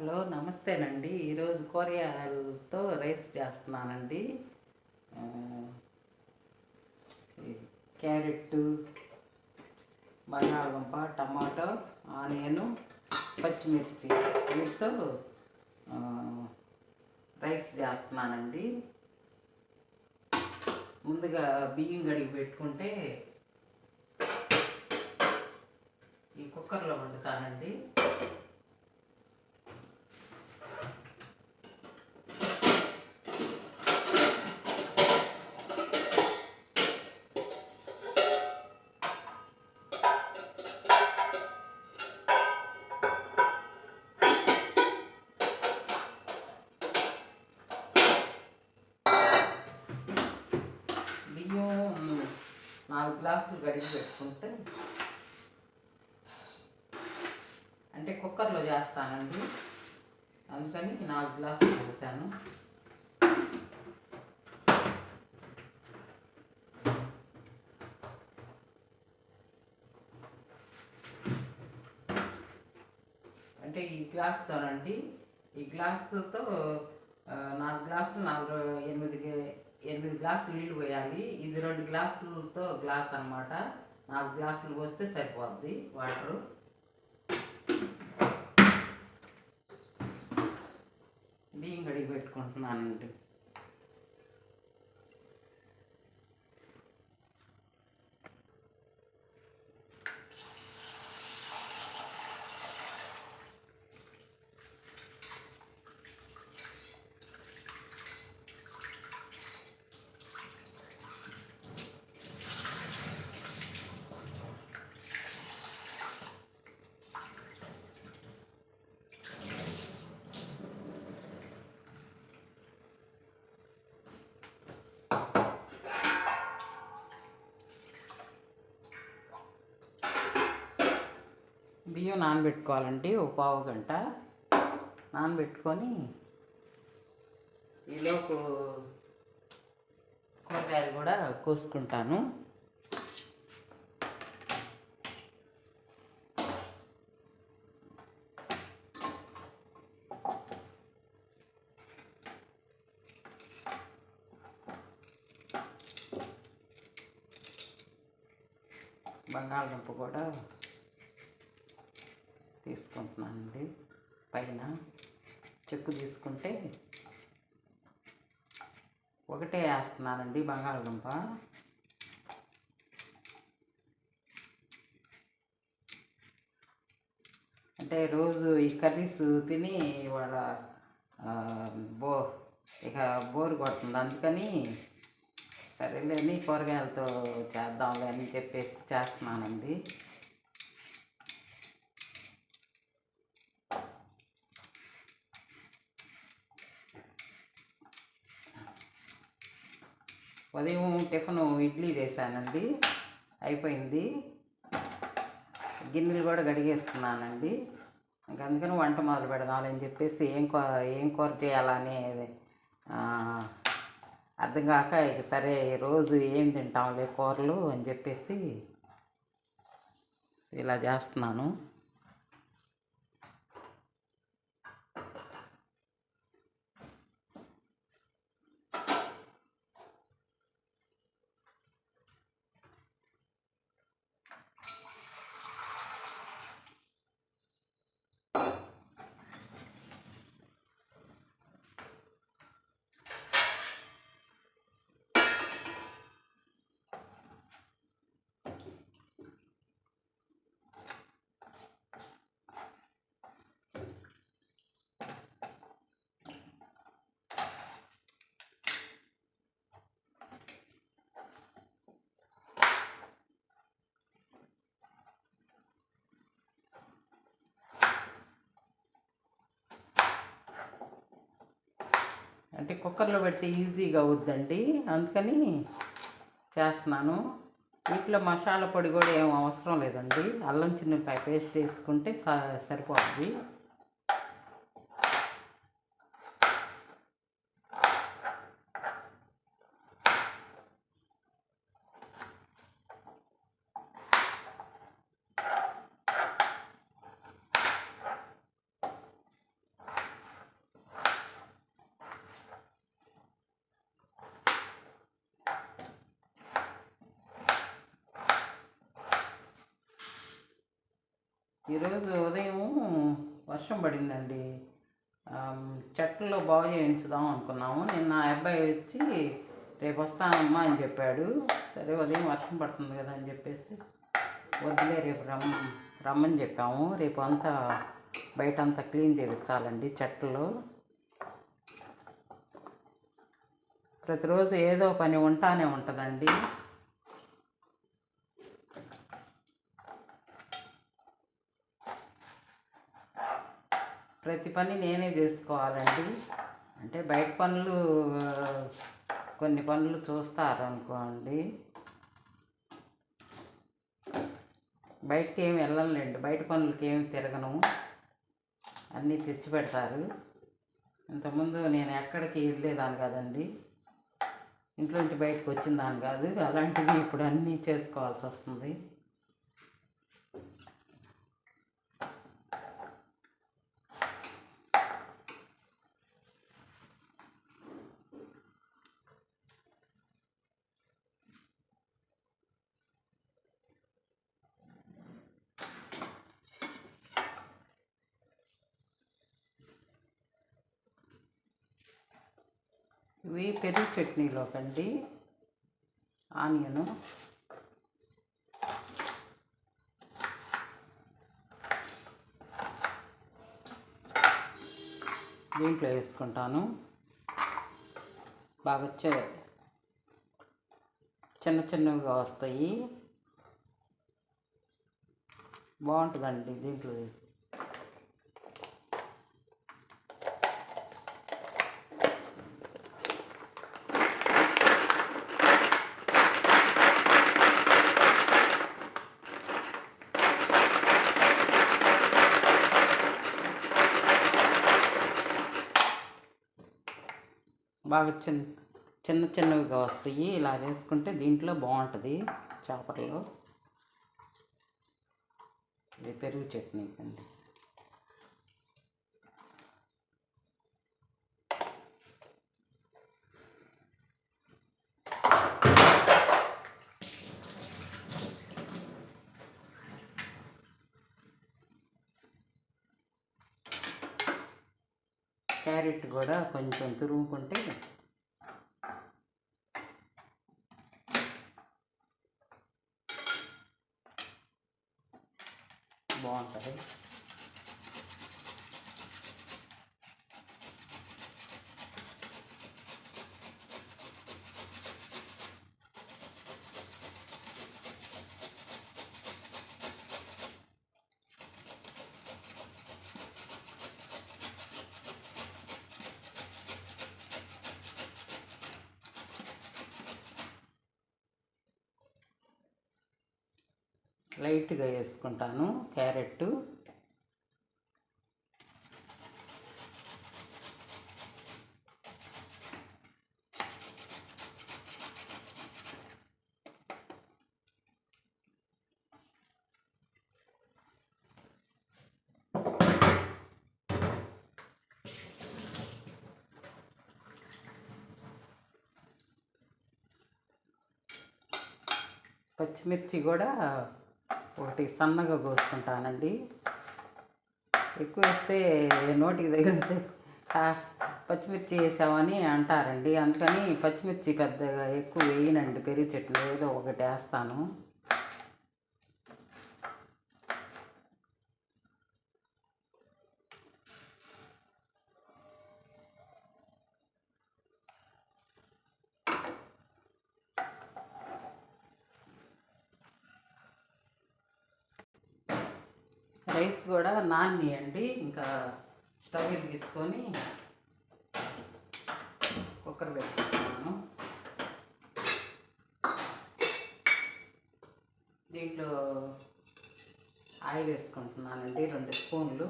Hello నమస్తేనండి. ఈరోజు కూరగాయలతో rice చేస్తున్నానండి. క్యారెట్టు క్యారెట్ బంగాళదుంప టమాటో ఆనియను పచ్చిమిర్చి వీటితో రైస్ చేస్తున్నానండి. ముందుగా బియ్యం కడిగి పెట్టుకుంటే ఈ కుక్కర్లో వండుతానండి. గ్లాసులు గడిగి పెట్టుకుంటే అంటే కుక్కర్లో చేస్తానండి. అందుకని నాలుగు గ్లాసులు పోసాను. అంటే ఈ గ్లాస్తోనండి ఈ గ్లాసుతో నాలుగు గ్లాసులు నాలుగు గ్లాసులు నీళ్ళు పోయాలి. ఇది రెండు గ్లాసులతో గ్లాస్ అన్నమాట. నాలుగు గ్లాసులు పోస్తే సరిపోద్ది వాటరు. బియ్యం కడిగి పెట్టుకుంటున్నానండి బియ్యం నానబెట్టుకోవాలండి ఒక పావు గంట. నానబెట్టుకొని ఈలోపు కూరగాయలు కూడా కోసుకుంటాను. బంగాళదుంప కూడా అండి. పైన చెక్కు తీసుకుంటే ఒకటే వేస్తున్నానండి బంగాళదుంప. అంటే రోజు ఈ కర్రీస్ తిని వాళ్ళ బో ఇక బోర్ కొడుతుంది. అందుకని సరేలేని కూరగాయలతో చేద్దాంలే అని చెప్పేసి చేస్తున్నానండి. ఉదయం టిఫిన్ ఇడ్లీ చేశానండి. అయిపోయింది. గిన్నెలు కూడా గడిగేస్తున్నానండి ఇంక అందుకని వంట మొదలు పెడదామని చెప్పేసి ఏం కో ఏం కూర చేయాలని అర్థం కాక ఇక సరే రోజు ఏం తింటాంలే కూరలు అని చెప్పేసి ఇలా చేస్తున్నాను. అంటే కుక్కర్లో పెడితే ఈజీగా అవుద్దండి. అందుకని చేస్తున్నాను. వీటిలో మసాలా పొడి కూడా ఏం అవసరం లేదండి. అల్లం చిన్నపాయ పేస్ట్ వేసుకుంటే స- ఈరోజు ఉదయం వర్షం పడిందండి. చెట్లలో బాగు చేయించుదాం అనుకున్నాము. నిన్న అబ్బాయి వచ్చి రేపు వస్తానమ్మా అని చెప్పాడు. సరే ఉదయం వర్షం పడుతుంది కదా అని చెప్పేసి వద్దులే రేపు రమ్మ రమ్మని చెప్పాము. రేపు అంతా బయట అంతా క్లీన్ చేయించాలండి చెట్లు. ప్రతిరోజు ఏదో పని ఉంటానే ఉంటుందండి. ప్రతి పని నేనే చేసుకోవాలండి. అంటే బయట పనులు కొన్ని పనులు చూస్తారు అనుకోండి బయటకి ఏమి వెళ్ళండి బయట పనులకి ఏమి తిరగను. అన్నీ తెచ్చి పెడతారు. ఇంతకుముందు నేను ఎక్కడికి వెళ్ళేదాన్ని కాదండి. ఇంట్లో నుంచి బయటకు వచ్చిందాన్ని కాదు. అలాంటివి ఇప్పుడు అన్నీ చేసుకోవాల్సి వస్తుంది. ఇవి పెరుగు చట్నీలోకండి. ఆనియను. దీంట్లో వేసుకుంటాను. బాగా వచ్చే చిన్న చిన్నవిగా వస్తాయి. బాగుంటుందండి దీంట్లో బాగా చిన్న చిన్న చిన్నవిగా వస్తాయి. ఇలా చేసుకుంటే దీంట్లో బాగుంటుంది చేపల్లో ఇది పెరుగు చట్నీ అండి. క్యారెట్ కూడా కొంచెం తురుముకుంటే బాగుంటుంది లైట్గా వేసుకుంటాను క్యారెట్ పచ్చిమిర్చి కూడా ఒకటి సన్నగా కోసుకుంటానండి. ఎక్కువ వేస్తే నోటికి తగిలితే పచ్చిమిర్చి వేసామని అంటారండి. అందుకని పచ్చిమిర్చి పెద్దగా ఎక్కువ వేయనండి. పెరుగు చెట్లు ఏదో ఒకటి వేస్తాను రైస్ కూడా నానియండి ఇంకా స్టవ్ వెలిగించుకొని కుక్కర్ పెట్టుకుంటున్నాను. దీంట్లో ఆయిల్ వేసుకుంటున్నానండి రెండు స్పూన్లు.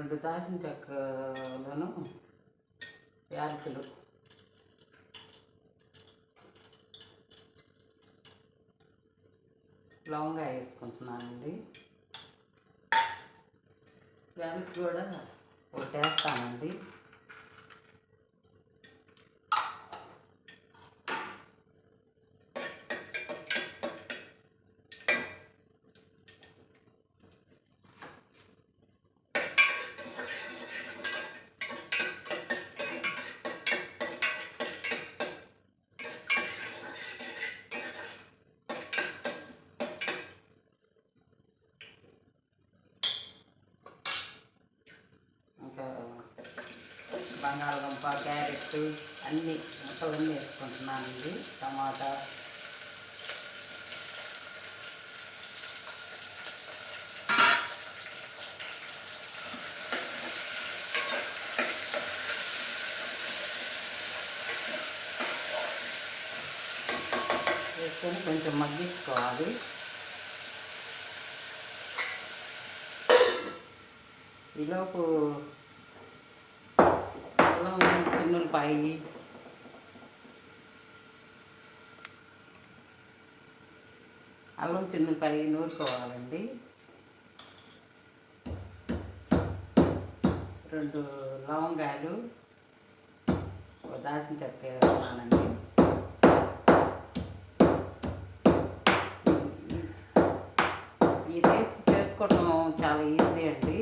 రెండు దాల్చిన చెక్కలను యాలకులు. లవంగా వేసుకుంటున్నానండి. యాలకి కూడా ఒకటి వేస్తానండి ఇంకా బంగాళదుంప క్యారెట్ అన్నీ ముక్కలన్నీ వేసుకుంటున్నానండి. టమాటా. వేసుకొని కొంచెం మగ్గించుకోవాలి. ఈలోపు అల్లం చిన్నులపాయి. అల్లం చిన్నులపాయి నూరుకోవాలండి. రెండు లవంగాలు ఓ దాల్చిన చెక్క వేస్తున్నానండి ఈ రేసి చేసుకోవటం చాలా ఈజీ అండి.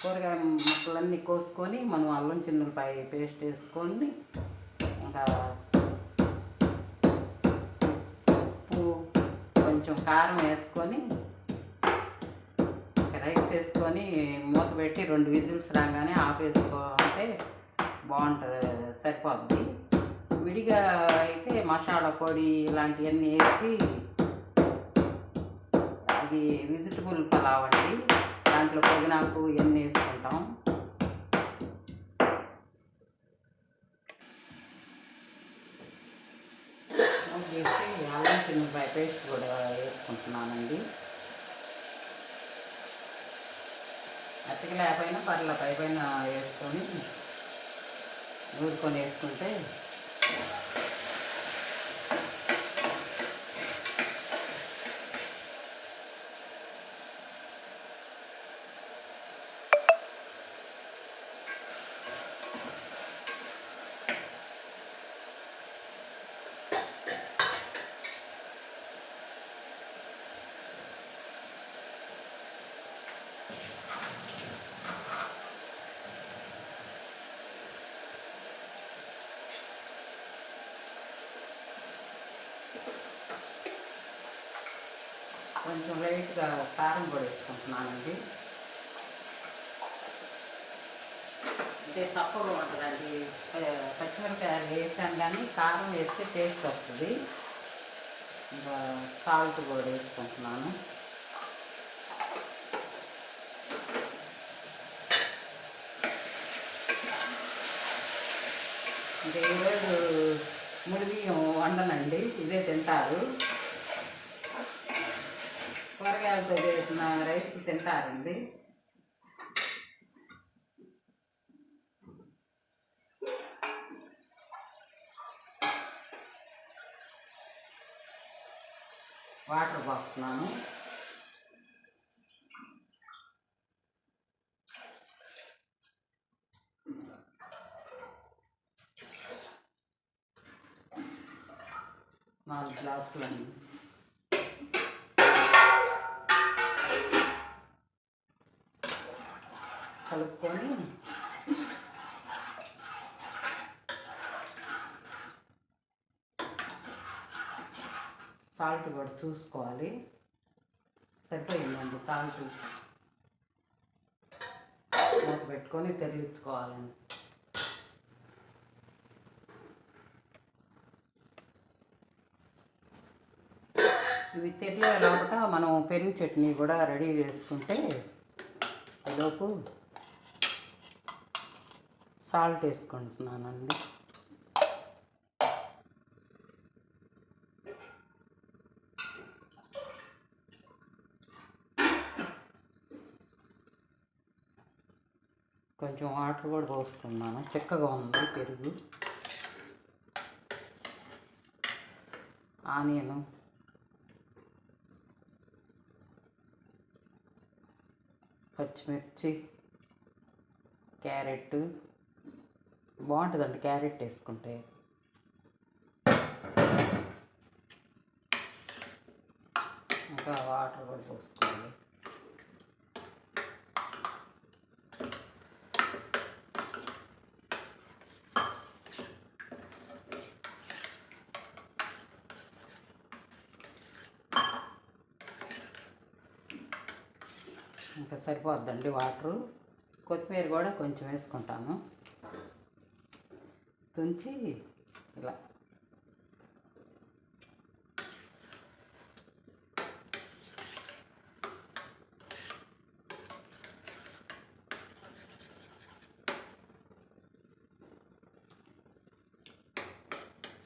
కూరగాయ ముక్కలన్నీ కోసుకొని మనం అల్లం చిన్నులపాయ పేస్ట్ వేసుకొని ఇంకా ఉప్పు కొంచెం కారం వేసుకొని రైస్ వేసుకొని మూత పెట్టి రెండు విజిల్స్ రాగానే ఆపేసుకో అంటే బాగుంటుంది సరిపోద్ది. విడిగా అయితే మసాలా పొడి ఇలాంటివన్నీ వేసి అది వెజిటబుల్ పలావ్ అండి. దాంట్లో పుదీనాకు ఇవన్నీ వేసుకుంటాం. వేసి అల్లం చిన్న పేస్ట్ కూడా వేసుకుంటున్నానండి. అతికి లేకపోయినా పర్ల పై పైన వేసుకొని నూరుకొని వేసుకుంటే కొంచెం లైట్గా కారం కూడా వేసుకుంటున్నానండి అంటే తక్కువగా ఉంటుందండి ప- పచ్చిమిరపకాయలు వేసాను కానీ కారం వేస్తే టేస్ట్ వస్తుంది. ఇంకా సాల్ట్ కూడా వేసుకుంటున్నాను. అంటే ఈరోజు ముడి బియ్యం వండనండి ఇదే తింటారు. చేసిన రైస్ తింటారండి. వాటర్ పోస్తున్నాను. నాలుగు గ్లాసులు అండి కలుపుకొని సాల్ట్ కూడా చూసుకోవాలి. సరిపోయిందండి సాల్ట్ మూత పెట్టుకొని తెరిగించుకోవాలండి. ఇవి తెల్లే లోపల మనం పెరుగు చట్నీ కూడా రెడీ చేసుకుంటే ఈలోపు సాల్ట్ వేసుకుంటున్నానండి. కొంచెం వాటర్ కూడా పోసుకున్నాను చిక్కగా ఉంది పెరుగు. ఆనియను. పచ్చిమిర్చి. క్యారెట్. బాగుంటుందండి క్యారెట్ వేసుకుంటే. ఇంకా వాటర్ కూడా పోసుకోవాలి. ఇంకా సరిపోద్దండి వాటరు. కొత్తిమీర కూడా కొంచెం వేసుకుంటాను. తుంచి ఇలా.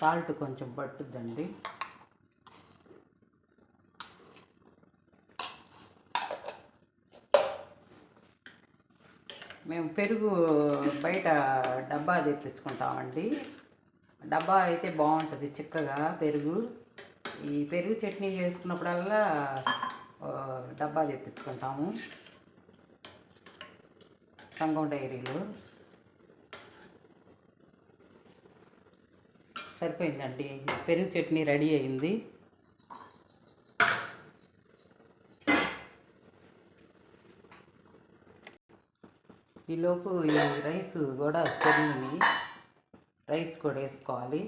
సాల్ట్ కొంచెం పట్టుద్దండి. మేము పెరుగు బయట డబ్బా తెప్పించుకుంటామండి డబ్బా అయితే బాగుంటుంది చిక్కగా పెరుగు. ఈ పెరుగు చట్నీ చేసుకున్నప్పుడల్లా డబ్బా తెప్పించుకుంటాము సంగం డైరీలో. సరిపోయిందండి. పెరుగు చట్నీ రెడీ అయింది. ఈలోపు ఈ రైస్ కూడా పెరిగింది రైస్ కూడా వేసుకోవాలి.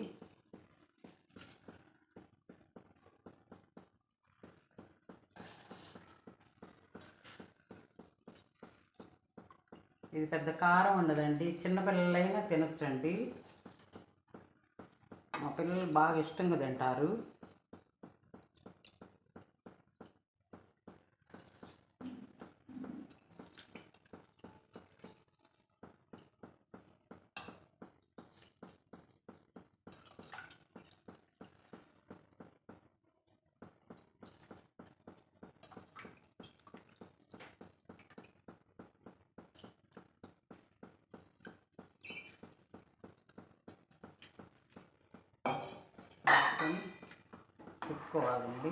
ఇది పెద్ద కారం ఉండదండి చిన్నపిల్లలైనా తినొచ్చండి. మా పిల్లలు బాగా ఇష్టంగా తింటారు వేసుకొని తిప్పుకోవాలండి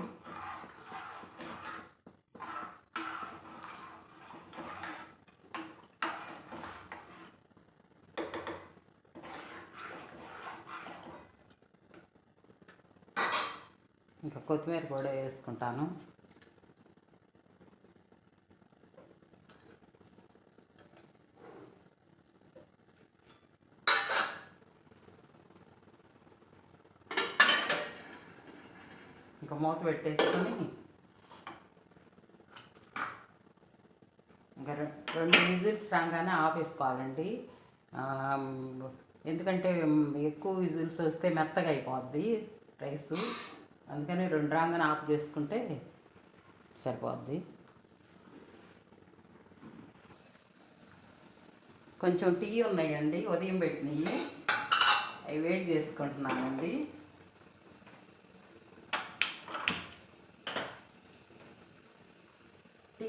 ఇంకా కొత్తిమీర కూడా వేసుకుంటాను ఇంకా మూత పెట్టేసుకొని ఇంకా రెండు విజిల్స్ రాగానే ఆపేసుకోవాలండి. ఎందుకంటే ఎక్కువ విజిల్స్ వస్తే మెత్తగా అయిపోద్ది రైస్. అందుకని రెండు రాగానే ఆఫ్ చేసుకుంటే సరిపోద్ది. కొంచెం టీ ఉన్నాయండి ఉదయం పెట్టినవి. అవి వేడి చేసుకుంటున్నానండి.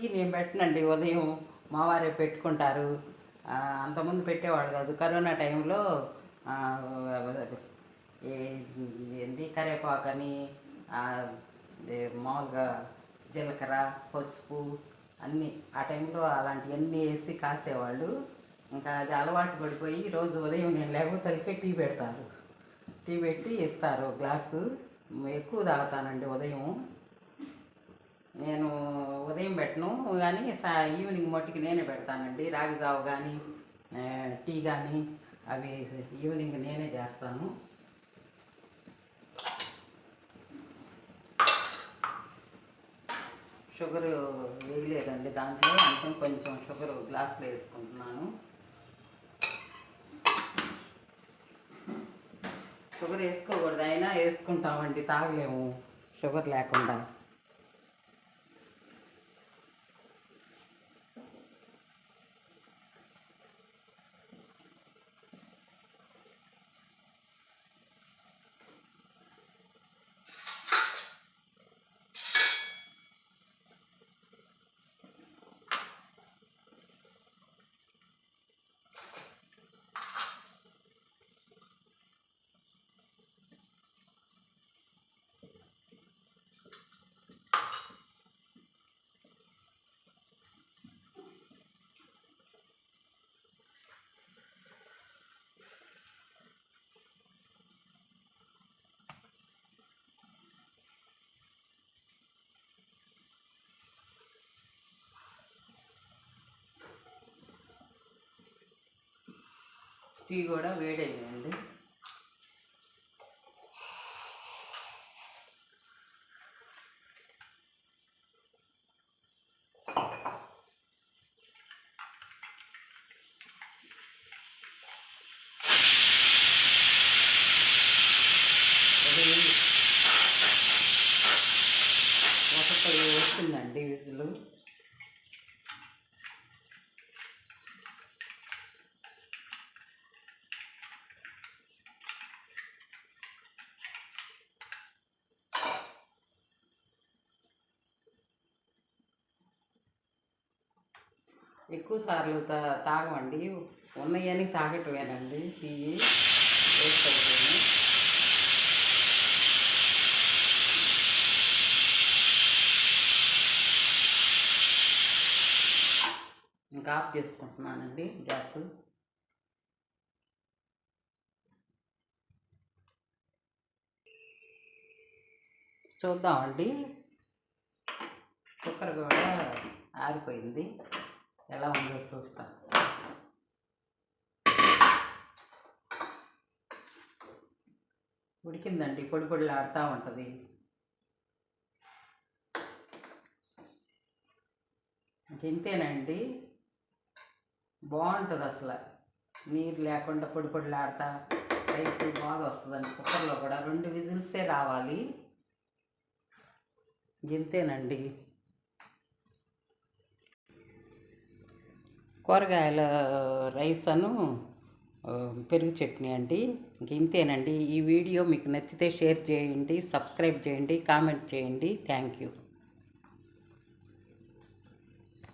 టీ నేను పెట్టనండి ఉదయం మావారే పెట్టుకుంటారు. అంతకుముందు పెట్టేవాడు కాదు. కరోనా టైంలో ఏంటి కరేపాకని మామూలుగా జీలకర్ర పసుపు అన్నీ ఆ టైంలో అలాంటివన్నీ వేసి కాసేవాళ్ళు. ఇంకా అది అలవాటు పడిపోయి రోజు ఉదయం నేను లేకపోతే టీ పెడతారు. టీ పెట్టి ఇస్తారు. గ్లాసు ఎక్కువ తాగుతానండి ఉదయం. నేను ఉదయం పెట్టను కానీ సా ఈవినింగ్ మట్టుకి నేనే పెడతానండి. రాగిజావు కానీ టీ కానీ అవి ఈవినింగ్ నేనే చేస్తాను. షుగర్ వేయలేదండి దాంట్లో అంటే కొంచెం షుగర్ గ్లాసులో వేసుకుంటున్నాను. షుగర్ వేసుకోకూడదు అయినా వేసుకుంటామండి తాగలేము. షుగర్ లేకుండా. టీ కూడా వేడయ్యండి. ఎక్కువ సార్లు తా తాగమండి. ఉన్నాయని తాగటమేనండి టీ వేస్ట్ అవుతుంది ఇంకా ఆఫ్ చేసుకుంటున్నానండి గ్యాస్. చూద్దామండి. కుక్కర్ కూడా ఆరిపోయింది. ఎలా ఉందో చూస్తాను ఉడికిందండి పొడి పొడిలు ఆడుతూ ఉంటుంది. ఇంతేనండి. బాగుంటుంది అసలు. నీరు లేకుండా పొడి పొడిలు ఆడుతా రైస్ బాగా వస్తుందండి. కుక్కర్లో కూడా రెండు విజిల్సే రావాలి. ఇంతేనండి. కూరగాయల రైస్ అను పెరుగు చట్నీ అండి. ఇంక ఇంతేనండి. ఈ వీడియో మీకు నచ్చితే షేర్ చేయండి సబ్స్క్రైబ్ చేయండి కామెంట్ చేయండి. Thank you.